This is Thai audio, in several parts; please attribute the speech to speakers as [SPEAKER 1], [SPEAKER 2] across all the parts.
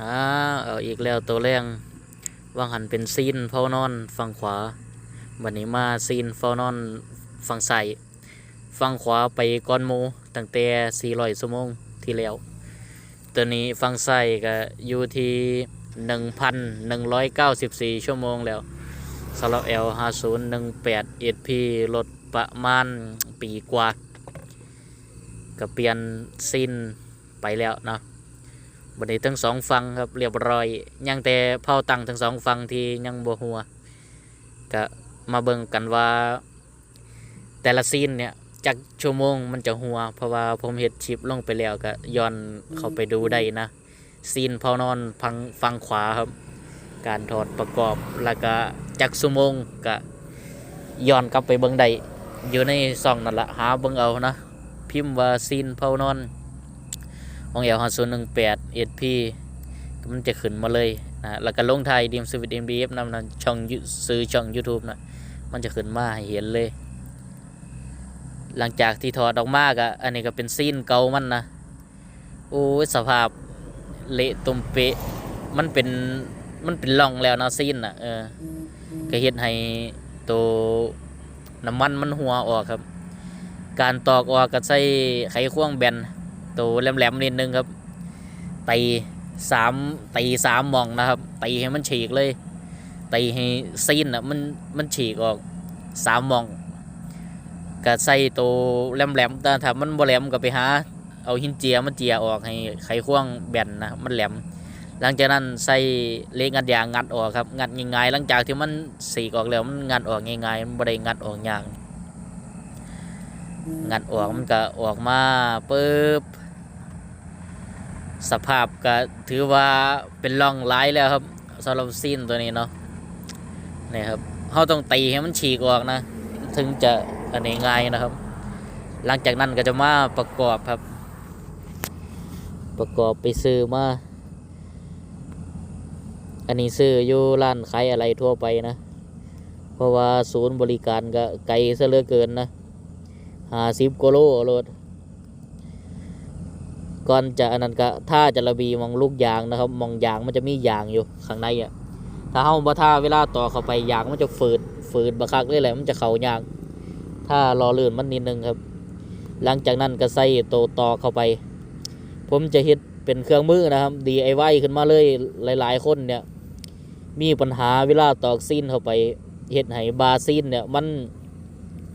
[SPEAKER 1] อ่าเอาอีกแล้วตัวแรงว่างหันเป็นซีนเฝ้านอนฝั่งขวาวันนี้มาซีนเฝ้านอนฝั่งซ้ายฝั่งขวาไปก้อนหมูตั้งแต่400ชั่วโมงที่แล้ว ตัวนี้ฝั่งซ้ายก็อยู่ที่1,194 ชั่วโมงแล้วสำหรับ L5018 SP รถประมาณปีกว่าก็เปลี่ยนซีนไปแล้วเนาะ บันนี้ทั้งสองฟังครับเรียบร้อยยังแต่เผาตังทั้งสองฟังที่ยังบัวหัวก็มาเบิ่งกันว่า แต่ละซีนเนี่ยจากชั่วโมงมันจะหัว เพราะว่าผมเห็ดชิปลงไปแล้วก็ย้อนเข้าไปดูได้นะซีนเผานอนฟังฟังขวาครับ การถอดประกอบแล้วก็จากชั่วโมงก็ย้อนกลับไปเบิ่งได้อยู่ในซองนั่นละหาเบิ่งเอานะพิมพ์ว่าซีนเผานอน ของเอลฮันศูนหนึ่งแปดเอสพีมันจะขึ้นมาเลยนะแล้วก็ลงไทยดีมสวิตเอ็มดีเอฟนำนช่องยซื้อช่อง YouTube นะมันจะขึ้นมาให้เห็นเลย หลังจากที่ถอดออกมากอะอันนี้ก็เป็นซีนเก่ามันนะโอ้ยสภาพเละตุ่มเปะมันเป็นมันเป็นร่องแล้วนะซีนอะเออก็เฮ็ดให้ตัวน้ำมันมันหัวออกครับ การตอกออกก็ใช้ไขควงแบน ตัวแหลมๆนิดนึงครับตีสามตีสามหมองนะครับตีให้มันฉีกเลยตีให้ซีนอะมันมันฉีกออกสามหมองก็ใส่ตัวแหลมๆแต่ถ้ามันบ่แหลมก็ไปหาเอาหินเจียมันเจียออกให้ไขควงแบนนะมันแหลม หลังจากนั้นใส่เล็กงัดยางงัดออกครับงัดง่ายๆหลังจากที่มันสีกออกแล้วมันงัดออกง่ายๆมันบ่ได้งัดออกยากงัดออกมันก็ออกมาปึ๊บ สภาพก็ถือว่าเป็นร่องร้ายแล้วครับสำหรับซีนตัวนี้เนาะนี่ครับเขาต้องตีให้มันฉีกออกนะ ถึงจะอันนี้ง่ายนะครับ หลังจากนั้นก็จะมาประกอบครับ ประกอบไปซื้อมาอันนี้ซื้ออยู่ร้านขายอะไรทั่วไปนะ เพราะว่าศูนย์บริการก็ไกลซะเหลือเกินนะหาสิบกิโลรถ ก่อนจะอันนั้นก็ถ้าจะระบีมองลูกยางนะครับ มองยางมันจะมียางอยู่ข้างในอะถ้าเฮาบ่ท่าเวลาต่อเข้าไปยางมันจะฝืดฝืดบักคักเลยแหละมันจะเข้ายากถ้ารอลื่นมันนิดนึงครับ หลังจากนั้นก็ใส่โตวต่อเข้าไป ผมจะเฮ็ดเป็นเครื่องมือนะครับ DIY ขึ้นมาเลยหลาย ๆ คนเนี่ย มีปัญหาเวลาตอกซีนเข้าไปเฮ็ดให้บาซีนเนี่ยมัน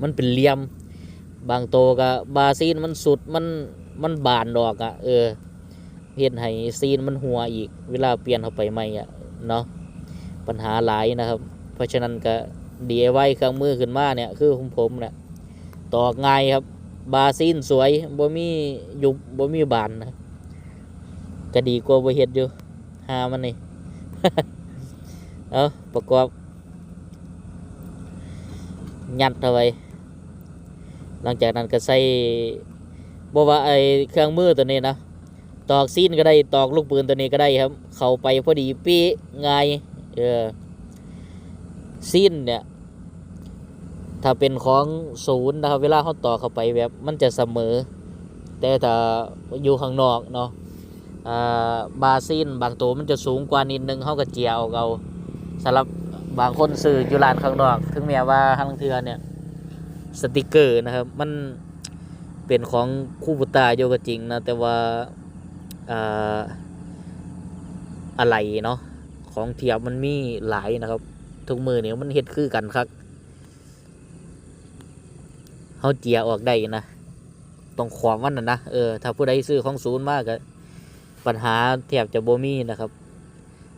[SPEAKER 1] มันเป็นเหลี่ยม บางโตวก็บาซีนมันสุดมัน มันบานดอกอะ่ะ เออเฮ็ดให้ซีนมันหัวอีก เวลาเปลี่ยนเข้าไปใหม่อะเนาะปัญหาหลายนะครับ เพราะฉะนั้นก็ DIY เครื่องมือขึ้นมาเนี่ย คือของผมเนี่ยตอกง่ายครับ บาซีนสวยบ่มียุบบ่มีบานนะก็ดีกว่าบ่เฮ็ดอยู่หามันนี่เอาประกอบยัดเข้าไปหลังจากนั้นก็ใส่ บอกว่าไอเครื่องมือตัวนี้นะตอกซีนก็ได้ตอกลูกปืนตัวนี้ก็ได้ครับ เข้าไปพอดีปีง่ายเออซีนเนี่ย ถ้าเป็นของศูนย์นะครับ เวลาเขาต่อเข้าไปแบบมันจะเสมอ แต่ถ้าอยู่ข้างนอกเนาะอ่าบาซีนบางตัวมันจะสูงกว่านิดนึงเขาก็เจียเอาเอาสำหรับบางคนซื้ออยู่ร้านข้างนอก ถึงแม้ว่าทางเทือเนี่ยสติกเกอร์นะครับ มัน เป็นของคู่บุตาโยก็จริงนะ แต่ว่าอะไรเนาะของเทียบมันมีหลายนะครับ ทุกมือเนี่ยมันเฮ็ดคือกันครับเขาเจียออกได้นะตรงขวามมันนะนะเออถ้าผู้ใดซื้อของศูนย์มากก็ปัญหาแทบจะโบมีนะครับ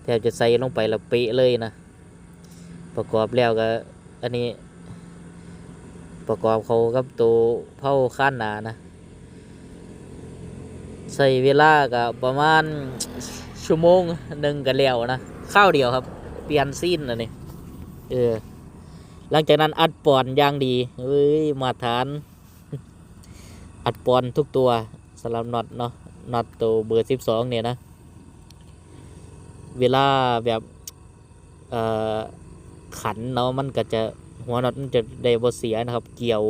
[SPEAKER 1] แทบจะใส่ลงไปแล้วเปะเลยนะ ประกอบแล้วก็ อันนี้ ประกอบเขากับตัวเผาข้านหนานะใส่เวลากับประมาณชั่วโมงหนึ่งกันแล้วนะข้าวเดียวครับ เปลี่ยนซีนอันนี้เออหลังจากนั้นอัดปอนอย่างดีเอ้ยมาฐาน อัดปอนทุกตัวสำหรับน็อตเนาะน็อตตัวเบอร์สิบสองเนี่ยนะ เวลาแบบเอ่อขันเนาะมันก็จะ หัวน็อตมันจะได้บ่เสียนะครับ เกี่ยว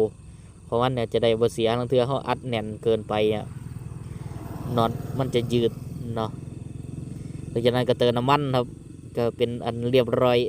[SPEAKER 1] เพราะว่าเนี่ยจะได้บ่เสียบางเทื่อเขาอัดแน่นเกินไปอะน็อตมันจะยืดเนาะหลังจากนั้นก็เติมน้ำมันครับ ก็เป็นอันเรียบร้อย